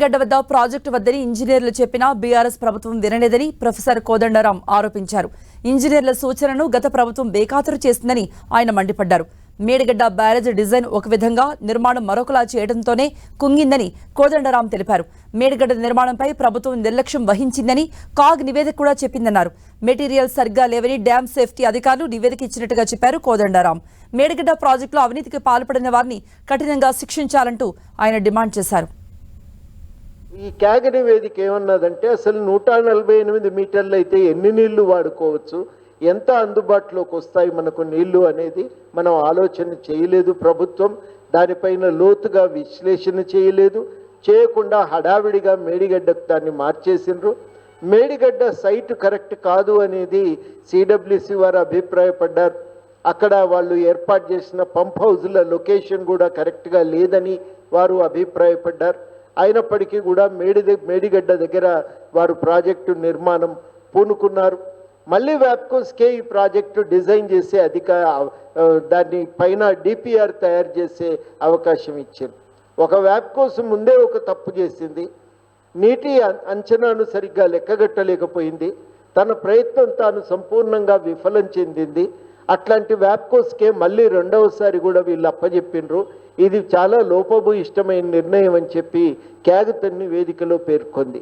గడ్డ వద్ద ప్రాజెక్టు వద్దని ఇంజనీర్లు చెప్పినా బీఆర్ఎస్ ప్రభుత్వం వినలేదని ప్రొఫెసర్ కోదండరాం ఆరోపించారు. ఇంజనీర్ల సూచనను గత ప్రభుత్వం బేఖాతరు చేసిందని ఆయన మండిపడ్డారు. మేడిగడ్డ బ్యారేజ్ డిజైన్ ఒక విధంగా నిర్మాణం మరొకలా చేయడంతోనే కుంగిందని కోదండరాం తెలిపారు. మేడిగడ్డ నిర్మాణంపై ప్రభుత్వం నిర్లక్ష్యం వహించిందని కాగ్ నివేదిక కూడా చెప్పిందన్నారు. మెటీరియల్ సరిగ్గా లేవని డ్యామ్ సేఫ్టీ అధికారులు నివేదిక ఇచ్చినట్టుగా చెప్పారు కోదండరాం. మేడిగడ్డ ప్రాజెక్టులో అవినీతికి పాల్పడిన వారిని కఠినంగా శిక్షించాలంటూ ఆయన డిమాండ్ చేశారు. ఈ క్యాగ్ వేదిక ఏమన్నదంటే అసలు నూట నలభై ఎనిమిది మీటర్లు అయితే ఎన్ని నీళ్ళు వాడుకోవచ్చు? ఎంత అందుబాటులోకి వస్తాయి మనకు నీళ్ళు అనేది మనం ఆలోచన చేయలేదు ప్రభుత్వం. దానిపైన లోతుగా విశ్లేషణ చేయలేదు. చేయకుండా హడావిడిగా మేడిగడ్డకు దాన్ని మార్చేసిండ్రు. మేడిగడ్డ సైట్ కరెక్ట్ కాదు అనేది సిడబ్ల్యూసి వారు అభిప్రాయపడ్డారు. అక్కడ వాళ్ళు ఏర్పాటు చేసిన పంప్ హౌజ్ల లొకేషన్ కూడా కరెక్ట్గా లేదని వారు అభిప్రాయపడ్డారు. అయినప్పటికీ కూడా మేడి మేడిగడ్డ దగ్గర వారు ప్రాజెక్టు నిర్మాణం పూనుకున్నారు. మళ్ళీ వ్యాప్కోస్కే ఈ ప్రాజెక్టు డిజైన్ చేసే అధిక దాన్ని పైన డిపిఆర్ తయారు చేసే అవకాశం ఇచ్చారు. ఒక వ్యాప్కోస్ ముందే ఒక తప్పు చేసింది. నీటి అంచనాను సరిగ్గా లెక్కగట్టలేకపోయింది. తన ప్రయత్నం తాను సంపూర్ణంగా విఫలం చెందింది. అట్లాంటి వ్యాప్కోస్కే మళ్ళీ రెండవసారి కూడా వీళ్ళు అప్పజెప్పిండ్రు. ఇది చాలా లోపభూయిష్టమైన నిర్ణయం అని చెప్పి క్యాగతన్ని వేదికలో పేర్కొంది.